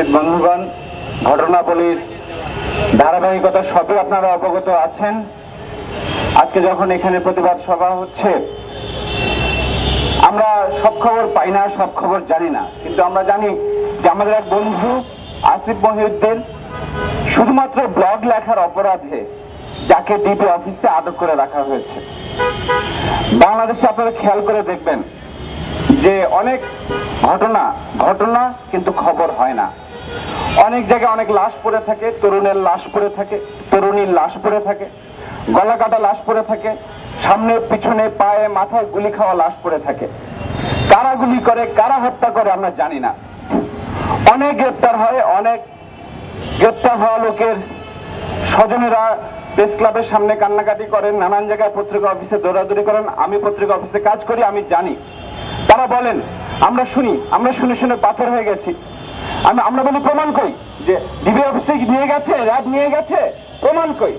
উপস্থিত বন্ধুগণ ঘটনাবলীর ধারাবাহিকতা সবই আপনারা অবগত আছেন। আজকে যখন এখানে প্রতিবাদ সভা হচ্ছে, আমরা সব খবর পাই না, সব খবর জানি না। কিন্তু আমরা জানি যে আমাদের এক বন্ধু, আসিফ মহিউদ্দিন, শুধুমাত্র ব্লগ লেখার অপরাধে যাকে ডিবি অফিসে আটক করে রাখা হয়েছে। বাংলাদেশে আপনারা খেয়াল করে দেখবেন যে অনেক ঘটনা ঘটনা কিন্তু খবর হয় না। অনেক জায়গায় অনেক লাশ পড়ে থাকে, তরুণের লাশ পড়ে থাকে, তরুণীর লাশ পড়ে থাকে, গলা কাটা লাশ পড়ে থাকে, সামনে, পিছনে, পায়ে, মাথায় গুলি খাওয়া লাশ পড়ে থাকে। কারা গুলি করে, কারা হত্যা করে আমরা জানি না। অনেক গ্রেপ্তার হয়, অনেক গ্রেপ্তার হওয়া লোকের স্বজনেরা প্রেস ক্লাবের সামনে কান্নাকাটি করেন, নানান জায়গায় পত্রিকা অফিসে দৌড়াদৌড়ি করেন, আমি পত্রিকা অফিসে কাজ করি, আমি জানি। তারা বলেন, আমরা শুনি, আমরা শুনে শুনে পাথর হয়ে গেছি। আমি আমরা বলি প্রমাণ কই? যে ডিবি অফিসে নিয়ে গেছে, র্যাব নিয়ে গেছে, প্রমাণ কই?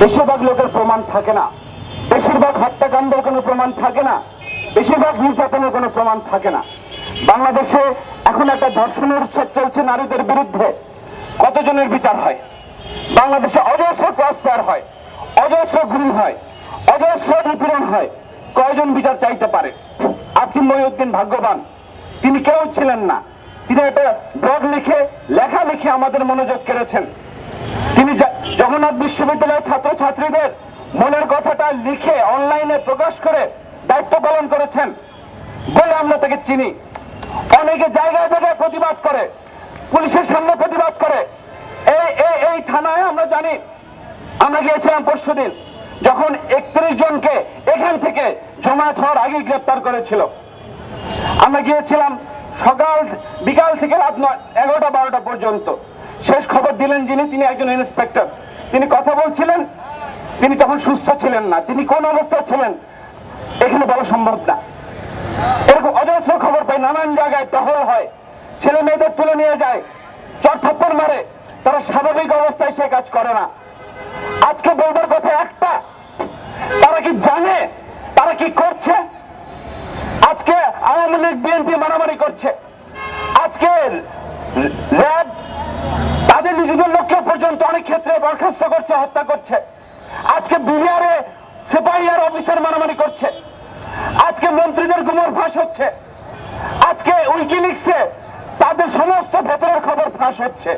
বেশিরভাগ লোকের প্রমাণ থাকে না। বেশিরভাগ হত্যাকাণ্ডের কোনো প্রমাণ থাকে না। বেশিরভাগ নির্যাতনের কোনো প্রমাণ থাকে না। বাংলাদেশে এখন একটা ধর্ষণের উৎসব চলছে নারীদের বিরুদ্ধে। কতজনের বিচার হয়? বাংলাদেশে অজস্র ক্রস হয়, অজস্র গুম হয়, অজস্র নিপীড়ন হয়। কয়জন বিচার চাইতে পারে? আসিম মহিউদ্দিন ভাগ্যবান। তিনি কেউ ছিলেন না। তিনি একটা ব্লগ লিখে, লেখা লিখে আমাদের মনোযোগ কেড়েছেন। তিনি জগন্নাথ বিশ্ববিদ্যালয়ের ছাত্রছাত্রীদের মনের কথাটা লিখে, অনলাইনে প্রকাশ করে দায়িত্ব পালন করেছেন। বলে আমরা তাকে চিনি। অনেকে জায়গায় জায়গায় প্রতিবাদ করে, পুলিশের সামনে প্রতিবাদ করে। এই এই থানায় আমরা জানি, আমরা গিয়েছিলাম পরশুদিন যখন একত্রিশ জনকে এখান থেকে জমায়েত হওয়ার আগে গ্রেপ্তার করেছিল। আমরা গিয়েছিলাম সকাল বিকাল থেকে রাত নয়, এগারোটা, বারোটা পর্যন্ত। শেষ খবর দিলেন যিনি, তিনি একজন ইন্সপেক্টর তিনি কথা বলছিলেন, তিনি তখন সুস্থ ছিলেন না। তিনি কোন অবস্থায় ছিলেন, এখানে বলা সম্ভব না। এরকম অজস্র খবর পাই নানান জায়গায় টহল হয়। ছেলে মেয়েদের তুলে নিয়ে যায় চট থাপ্পড় মারে। তারা স্বাভাবিক অবস্থায় সে কাজ করে না। আজকে বলবার কথা একটা, তারা কি জানে, তারা কি করছে? আজকে আওয়ামী লীগ বিএনপি মারামারি করছে। আজকে র্যাব তাদের নিজেদের লক্ষ্য পর্যন্ত অনেক ক্ষেত্রে বরখাস্ত করছে, হত্যা করছে। আজকে বিহারে সিপাহীর অফিসার মারামারি করছে। আজকে মন্ত্রীদের গুমর ফাঁস হচ্ছে। আজকে উইকিলিক্সে তাদের সমস্ত ভেতরের খবর ফাঁস হচ্ছে।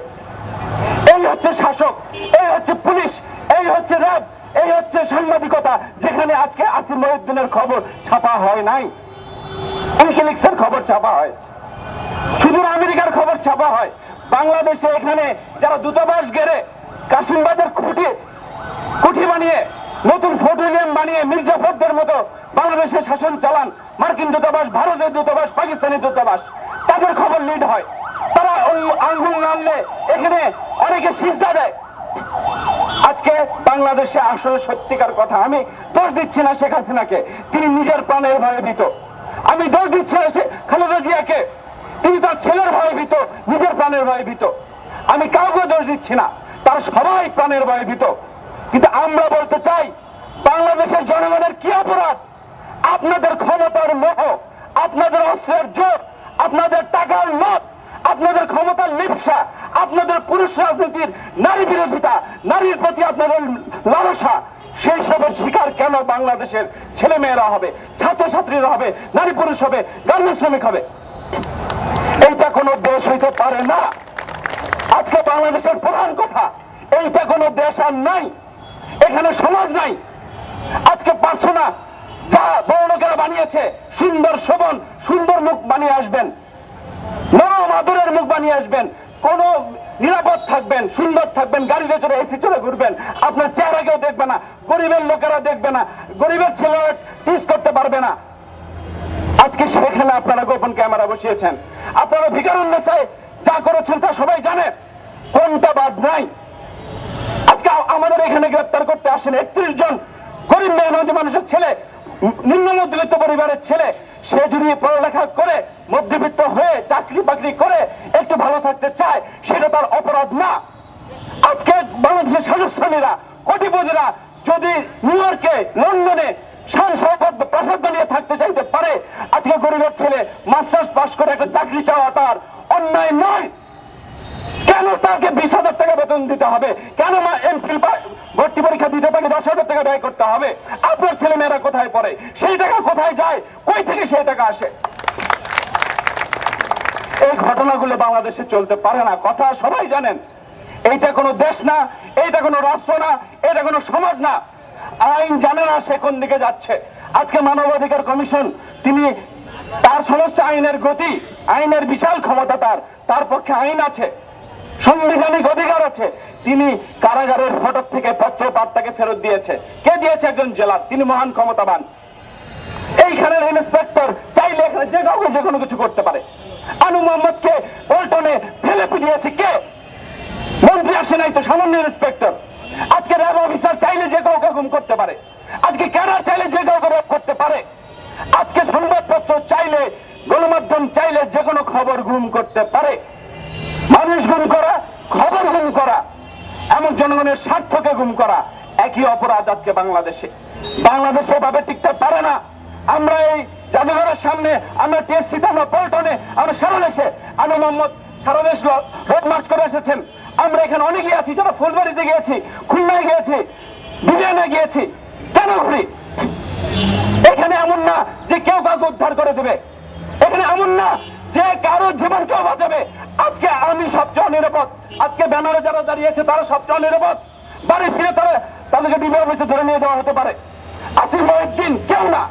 এই হচ্ছে শাসক, এই হচ্ছে পুলিশ, এই হচ্ছে র্যাব, এই হচ্ছে সাংবাদিকতা, যেখানে আজকে আসিম মহিউদ্দিনের খবর ছাপা হয় নাই। উইকিলিক্সের খবর ছাপা হয়। শুধু আমেরিকার খবর ছাপা হয়। বাংলাদেশে এখানে যারা দূতাবাস গেড়ে কাশিমবাজার খুঁটি কুঠি বানিয়ে, নতুন ফোর্টিলিয়াম বানিয়ে মির্জাফরদের মতো বাংলাদেশে শাসন চালান মার্কিন দূতাবাস, ভারতের দূতাবাস পাকিস্তানি দূতাবাস, তাদের খবর লিড হয়। তারা ওই আঙ্গুল নাড়লে এখানে অনেকে সিজদা দেয়। আজকে বাংলাদেশে আসলে সত্যিকার কথা আমি দোষ দিচ্ছি না শেখ হাসিনাকে। তিনি নিজের প্রাণের ভয়ে ভীত। আমি দোষ দিচ্ছি না সে খালেদা জিয়াকে। তিনি তার ছেলের ভয়ে ভীত নিজের প্রাণের ভয়ে ভীত আমি কাউকে দোষ দিচ্ছি না, তার সবাই প্রাণের ভয়ে ভীত কিন্তু আমরা বলতে চাই, বাংলাদেশের জনগণের কি অপরাধ? আপনাদের ক্ষমতার মোহ, আপনাদের অস্ত্রের জোর, আপনাদের টাকার মত আপনাদের ক্ষমতার লিপসা, আপনাদের পুরুষ রাজনীতির নারী বিরোধিতা, নারীর প্রতি আপনাদের লালসা, সেই সবের শিকার কেন বাংলাদেশের ছেলে মেয়েরা হবে? হবে, নারী পুরুষ হবে শ্রমিক হবে। এইটা কোনো দেশ হইতে পারে না। আজকে বাংলাদেশের প্রধান কথা, এইটা কোনো দেশ আর নাই। এখানে সমাজ নাই। আজকে পারছ না যা বড় বানিয়েছে, সুন্দর শোভন, সুন্দর মুখ বানিয়ে আসবেন। নরম আদরের মুখ বানিয়ে আসবেন। কোন নিরাপদ থাকবেন, সুন্দর থাকবেন গাড়িতে চড়ে এসি চড়ে ঘুরবেন। আপনার চেহারা কেউ দেখবে না, গরিবের লোকেরা দেখবে না, গরিবের ছেলেরা টিস করতে পারবে না। আজকে সেখানে আপনারা গোপন ক্যামেরা বসিয়েছেন। আপনারা ভিকার ভিকারুন্নেসায় যা করেছেন তা সবাই জানে, কোনটা বাদ নাই। আজকে আমাদের এখানে গ্রেপ্তার করতে আসেন একত্রিশ জন গরিব মেহনতি মানুষের ছেলে। নিম্ন মধ্যবিত্ত পরিবারের ছেলে, সে যদি পড়ালেখা করে, মধ্যবিত্ত হয়ে চাকরি বাকরি করে, একটু ভালো থাকতে চায়, সেটা তার অপরাধ না। আজকে বাংলাদেশের শাসক শ্রেণীরা কোটিপতিরা যদি নিউ ইয়র্কে, লন্ডনে থাকতে চাইতে পারে, আজকে গরিবের ছেলে মাস্টার্স পাস করে একটা চাকরি চাওয়া তার অন্যায় নয়। কেন তাকে বিশ হাজার টাকা বেতন দিতে হবে? কেন মা এমফিল ভর্তি পরীক্ষা দিতে তাকে দশ হাজার টাকা ব্যয় করতে হবে? আপনার ছেলে মেয়েরা কোথায় পড়ে? সেই টাকা কোথায় যায়? কই থেকে সেই টাকা আসে? এই ঘটনাগুলো বাংলাদেশে চলতে পারে না। কথা সবাই জানেন। এইটা কোনো দেশ না, এইটা কোনো রাষ্ট্র না এটা কোনো সমাজ না। আইন জানে না সে কোন দিকে যাচ্ছে। আজকে মানবাধিকার কমিশন, তিনি তার সমস্ত আইনের গতি, আইনের বিশাল ক্ষমতা তার তার পক্ষে আইন আছে। সাংবিধানিক অধিকার আছে। তিনি কারাগারের ফটক থেকে পত্র বার্তাকে ফেরত দিয়েছে। কে দিয়েছে একজন জেলার তিনি মহান ক্ষমতাবান। এইখানের ইন্সপেক্টর চাইলে এখানে যে কাউকে যে কোনো কিছু করতে পারে। আনু মোহাম্মদকে পল্টনে ফেলে পিটিয়েছে কে? মন্ত্রী আসে নাই তো, সামান্য ইন্সপেক্টর। আজকে র্যাব অফিসার চাইলে যে কাউকে গুম করতে পারে। আজকে ক্যাডার চাইলে যে কাউকে র্যাব করতে পারে। আজকে সংবাদপত্র চাইলে, গণমাধ্যম চাইলে যে কোনো খবর গুম করতে পারে। জনগণের স্বার্থকে গুম করা একই অপরাধ আজকে বাংলাদেশে। বাংলাদেশে এভাবে টিকতে পারে না। আমরা এই জাদুঘরের সামনে, আমরা টিএসসিতে, আমরা পল্টনে, আমরা সারা দেশে আনু মোহাম্মদ, সারা দেশ রোড মার্চ করে এসেছেন। আমরা এখানে অনেকেই আছি, যারা ফুলবাড়িতে গিয়েছি, খুলনায় গিয়েছি বিরিয়ানে গিয়েছি, কেন ঘুরি? এখানে এমন না যে কেউ কাউকে উদ্ধার করে দেবে। এখানে এমন না যে কারও জীবন কেউ বাঁচাবে। আজকে আমি সবচেয়ে নিরাপদ। আজকে ব্যানারে যারা দাঁড়িয়েছে, তারা সবচেয়ে নিরাপদ। বাড়ি ফিরে তারা তাদেরকে ডিবি অফিসে ধরে নিয়ে যাওয়া হতে পারে। আসিফ মহিউদ্দিন কেউ না।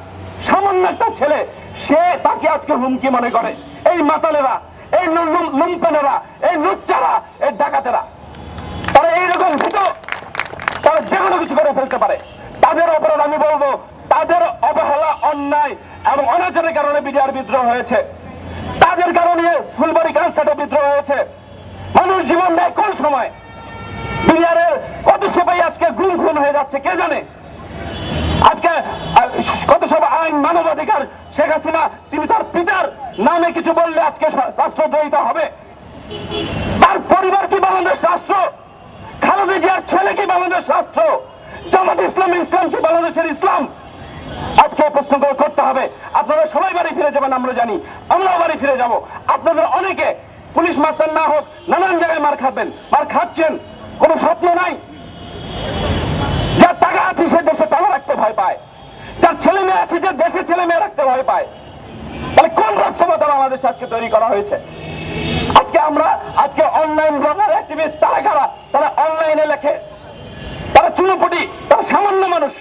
সামান্য একটা ছেলে, সে তাকে আজকে হুমকি মনে করে। এই মাতালেরা, এই লুম্পেনেরা এই লুচ্চারা, এই ডাকাতেরা। তারা এইরকম ভীত। তারা যে কোনো কিছু করে ফেলতে পারে। তাদের অপরাধ আমি বলব, তাদের অবহেলা, অন্যায় এবং অনাচারের কারণে বিডিআর বিদ্রোহ হয়েছে। তাদের কারণে ফুলবাড়ি কালসাটে বিদ্রোহ হয়েছে। মানুষ জীবন দেয় কোন সময়? বিডিআরের কত সেপাই আজকে গুম খুন হয়ে যাচ্ছে, কে জানে? আজকে কত সব আইন, মানবাধিকার, শেখ হাসিনা, তিনি তার পিতার নামে কিছু বললে আজকে রাষ্ট্রদ্রোহিতা হবে। তার পরিবার কি বাংলাদেশ রাষ্ট্র খালেদা জিয়ার ছেলে কি বাংলাদেশ রাষ্ট্র জামাত ইসলাম ইসলাম কি বাংলাদেশের ইসলাম? আজকে এই প্রশ্নগুলো করতে হবে। আপনারা সবাই বাড়ি ফিরে যাবেন, আমরা জানি। আমরাও বাড়ি ফিরে যাব। আপনাদের অনেকে পুলিশ মাস্টার না হোক নানান জায়গায় মার খাবেন, মার খাচ্ছেন। কোনো স্বপ্ন নাই। যার টাকা আছে সে দেশে টাকা রাখতে ভয় পায়। যার ছেলে মেয়ে আছে যে দেশে ছেলে মেয়ে রাখতে ভয় পায়। তাহলে কোন বাস্তবতা বাংলাদেশে আজকে তৈরি করা হয়েছে? আজকে আমরা, আজকে অনলাইন ব্লগার অ্যাক্টিভিস্ট তারা কারা? তারা অনলাইনে লেখে। তারা চুনোপুটি, তারা সামান্য মানুষ।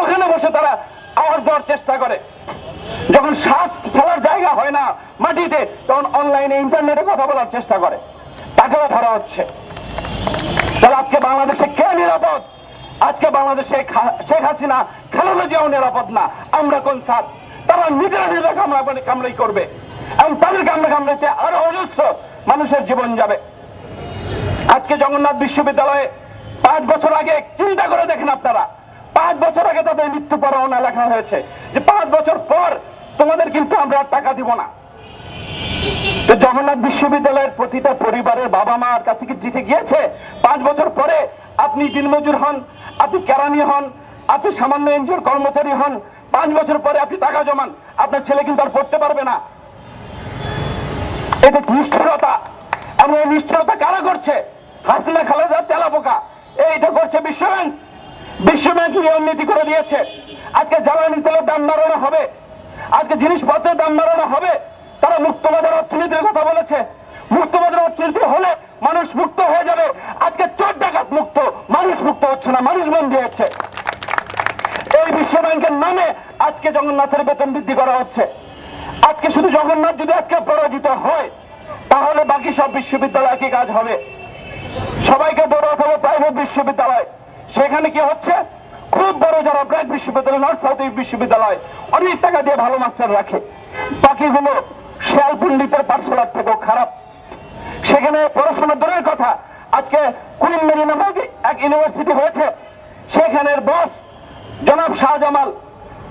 ওখানে বসে তারা দেওয়ার চেষ্টা করে। যখন শ্বাস ফেলার জায়গা হয় না মাটিতে, তখন অনলাইনে ইন্টারনেটে কথা বলার চেষ্টা করে। তাকেও ধরা হচ্ছে। তাহলে আজকে বাংলাদেশে কে নিরাপদ? আজকে বাংলাদেশে শেখ হাসিনা, খালেদা জিয়াও নিরাপদ না। আমরা কোন সার তারা নিজেরা নিজেরা কামড়া কামড়াই করবে। এবং তাদের কামড়া কামড়াইতে আরও অজস্র মানুষের জীবন যাবে। আজকে জগন্নাথ বিশ্ববিদ্যালয়ে পাঁচ বছর আগে চিন্তা করে দেখেন আপনারা। পাঁচ বছর আগে তাদের মৃত্যু পরোয়ানা লেখা হয়েছে যে পাঁচ বছর পর তোমাদের কিন্তু আমরা টাকা দিব না। জগন্নাথ বিশ্ববিদ্যালয়ের প্রতিটা পরিবারের বাবা মার কাছে কি চিঠি গিয়েছে? পাঁচ বছর পরে আপনি দিনমজুর হন, আপনি কেরানি হন, আপনি সামান্য এনজিওর কর্মচারী হন, পাঁচ বছর পরে আপনি টাকা জমান, আপনার ছেলে কিন্তু আর পড়তে পারবে না। এটা নিষ্ঠুরতা? এবং এই নিষ্ঠুরতা কারা করছে? হাসিনা, খালেদা তেলা পোকা এইটা করছে বিশ্ব ব্যাংক বিশ্ব ব্যাংক নীতি করে দিয়েছে। আজকে জ্বালানি তেলের দাম বাড়ানো হবে। আজকে জিনিসপত্রের দাম বাড়ানো হবে। তারা মুক্তবাজার অর্থনীতির কথা বলেছে। মুক্তবাজার অর্থনীতি হলে মানুষ মুক্ত হয়ে যাবে। আজকে চোর ডাকাত মুক্ত। মানুষ মুক্ত হচ্ছে না, মানুষ বন্দী হচ্ছে। এই বিশ্ব ব্যাংকের নামে আজকে জগন্নাথের বেতন বৃদ্ধি করা হচ্ছে। আজকে শুধু জগন্নাথ যদি আজকে পরাজিত হয়, তাহলে বাকি সব বিশ্ববিদ্যালয় কি কাজ হবে? সবাইকে বড় অথবা প্রাইভেট বিশ্ববিদ্যালয়। সেখানে কি হচ্ছে? খুব বড় যারা ব্র্যাক বিশ্ববিদ্যালয়, নর্থ সাউথ বিশ্ববিদ্যালয়, অনেক টাকা দিয়ে ভালো মাস্টার রাখে। বাকিগুলো শেয়াল পণ্ডিতের পাঠশালার থেকেও খারাপ। সেখানে পড়াশোনা দূরের কথা, আজকে কুইন মেরি নামে এক- ইউনিভার্সিটি হয়েছে। সেখানের বস জনাব শাহজামাল,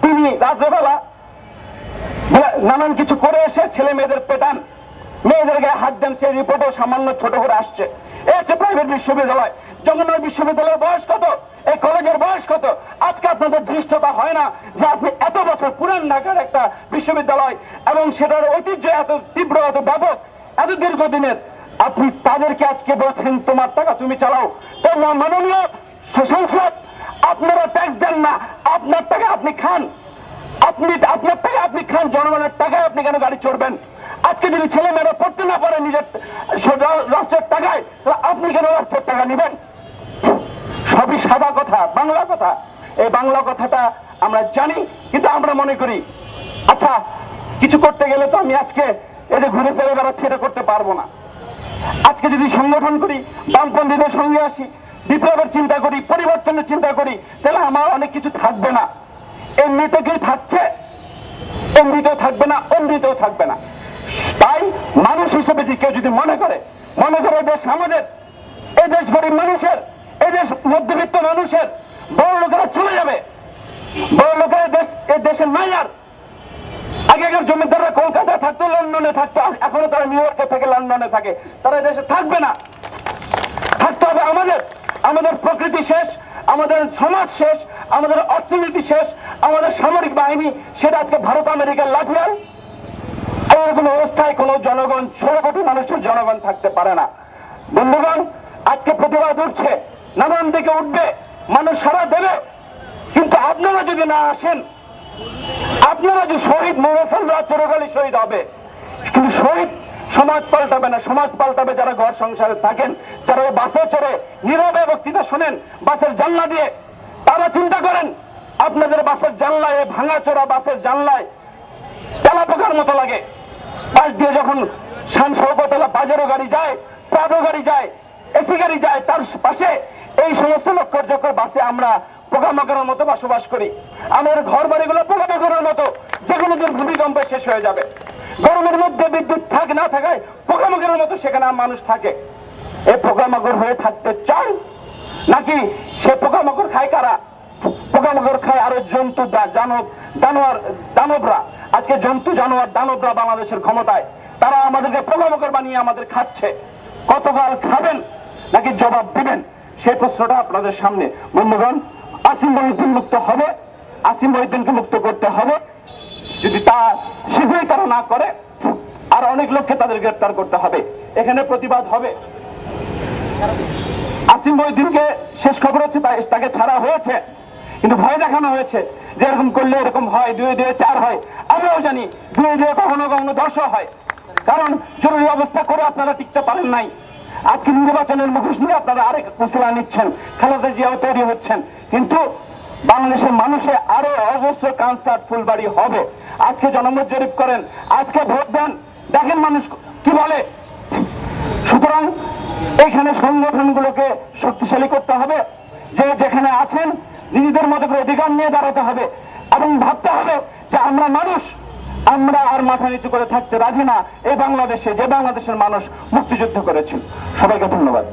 তিনি রাত্রেবেলা নানান কিছু করে এসে ছেলে মেয়েদের পেটান। মেয়েদের গায়ে হাত দেন, সেই রিপোর্টও সামান্য ছোট করে আসছে। এই হচ্ছে প্রাইভেট বিশ্ববিদ্যালয়। জগন্নাথ বিশ্ববিদ্যালয়ের বয়স কত? এই কলেজের বয়স কত? আজকে আপনাদের দৃষ্টতা হয় না যে আপনি এত বছর পুরান ঢাকার একটা বিশ্ববিদ্যালয় এবং সেটার ঐতিহ্য এত তীব্র, এত ব্যাপক, এত দীর্ঘদিনের। আপনি তাদেরকে আজকে বলছেন, তোমার টাকা তুমি চালাও। তো মাননীয় সংসদ আপনারা ট্যাক্স দেন না। আপনার টাকা আপনি খান। আপনি আপনার টাকা আপনি খান। জনগণের টাকায় আপনি কেন গাড়ি চড়বেন? আজকে যদি ছেলে মেয়েরা পড়তে না পারে নিজের রাষ্ট্রের টাকায় আপনি কেন রাষ্ট্রের টাকা নেবেন? সবই সাদা কথা, বাংলা কথা। এই বাংলা কথাটা আমরা জানি, কিন্তু আমরা মনে করি আচ্ছা কিছু করতে গেলে তো আমি আজকে এই যে ঘুরে ফেরে বেড়াচ্ছি, এটা করতে পারব না। আজকে যদি সংগঠন করি, বামপন্থীদের সঙ্গে আসি, বিপ্লবের চিন্তা করি, পরিবর্তনের চিন্তা করি, তাহলে আমার অনেক কিছু থাকবে না। এমনিতে থাকছে, এমনিতেও থাকবে না অমৃতেও থাকবে না। তাই মানুষ হিসেবে যে কেউ যদি মনে করে মনে করে দেশ আমাদের এই দেশ গরিব মধ্যবিত্ত মানুষের বড় লোকেরা চলে যাবে। বড় লোকেরা দেশ এই দেশের নাই আর আগেকার জমিদাররা কলকাতায় থাকতো, লন্ডনে থাকতো এখনও তারা নিউ ইয়র্কে থেকে, লন্ডনে থাকে। তারা দেশে থাকবে না। থাকতে হবে আমাদের। আমাদের প্রকৃতি শেষ, আমাদের সমাজ শেষ, আমাদের অর্থনীতি শেষ, আমাদের সামরিক বাহিনী, সেটা আজকে ভারত আমেরিকার লাঠিয়াল এরকম অবস্থায় কোনো জনগণ, ষোলো কোটি মানুষের জনগণ থাকতে পারে না। বন্ধুগণ, আজকে প্রতিবাদ উঠছে, নানান দিকে উঠবে। মানুষ সারা দেবে। কিন্তু আপনারা যদি না আসেন, আপনারা যে শহীদ মোহাম্মদরা চিরকালই শহীদ হবে। কিন্তু শহীদ সমাজ পাল্টাবে না, সমাজ পাল্টাবে যারা ঘর সংসারে থাকেন, যারা বাসে চড়ে নীরবে বক্তৃতা শোনেন, বাসের জানলা দিয়ে তারা চিন্তা করেন, আপনাদের বাসের জানলায়, এই ভাঙা চোরা বাসের জানলায় তেলা পোকার মতো লাগে। পাশ দিয়ে যখন শান শৌকতলা বাজারও গাড়ি যায় প্রাদো গাড়ি যায়, এসি গাড়ি যায়, তার পাশে এই সমস্ত লক্ষ্য যখন বাসে আমরা পোকামাকড়ের মতো বসবাস করি। আমাদের ঘর বাড়িগুলো পোকামাকড়ের মতো যে কোনো দিন ভূমিকম্পে শেষ হয়ে যাবে। গরমের মধ্যে বিদ্যুৎ থাক না থাকায় পোকামাকড়ের মতো সেখানে মানুষ থাকে। এই পোকামাকড় হয়ে থাকতে চান? নাকি সে পোকামাকড় খায় কারা? পোকামাকড় খায় আরও জন্তু দা- জানব দানোয়ার দানবরা। আজকে জন্তু, জানোয়ার, দানবরা বাংলাদেশের ক্ষমতায়। তারা আমাদেরকে পোকামাকড় বানিয়ে আমাদের খাচ্ছে। কতকাল খাবেন? নাকি জবাব দিবেন? সেই প্রশ্নটা আপনাদের সামনে। বন্ধুগণ, আসিম মহিউদ্দিন মুক্ত হবে, আসিম মহিউদ্দিনকে মুক্ত করতে হবে। যদি তা শীঘ্রই তারা না করে, আর অনেক লোককে তাদের গ্রেপ্তার করতে হবে। এখানে প্রতিবাদ হবে। আসিম মহিউদ্দিনকে শেষ খবর হচ্ছে তাকে ছাড়া হয়েছে। কিন্তু ভয় দেখানো হয়েছে যে এরকম করলে এরকম হয় দুই দুয়ে চার হয়। আমরাও জানি দুই দুই কখনো কখনো দশও হয়। কারণ জরুরি অবস্থা করে আপনারা টিকতে পারেন নাই। আজকে নির্বাচনের মুখোশ নিয়ে আপনারা আরেক কুশলা নিচ্ছেন। খালেদা জিয়াও তৈরি হচ্ছেন। কিন্তু বাংলাদেশের মানুষে আরও অবশ্য কানসার ফুলবাড়ি হবে। আজকে জনমত জরিপ করেন, আজকে ভোট দেন। দেখেন মানুষ কি বলে? সুতরাং এখানে সংগঠনগুলোকে শক্তিশালী করতে হবে। যে যেখানে আছেন, নিজেদের মতো করে অধিকার নিয়ে দাঁড়াতে হবে এবং ভাবতে হবে যে আমরা মানুষ আমরা আর মাথা নিচু করে থাকতে রাজি না। এই বাংলাদেশে যে বাংলাদেশের মানুষ মুক্তিযুদ্ধ করেছিল। সবাইকে ধন্যবাদ।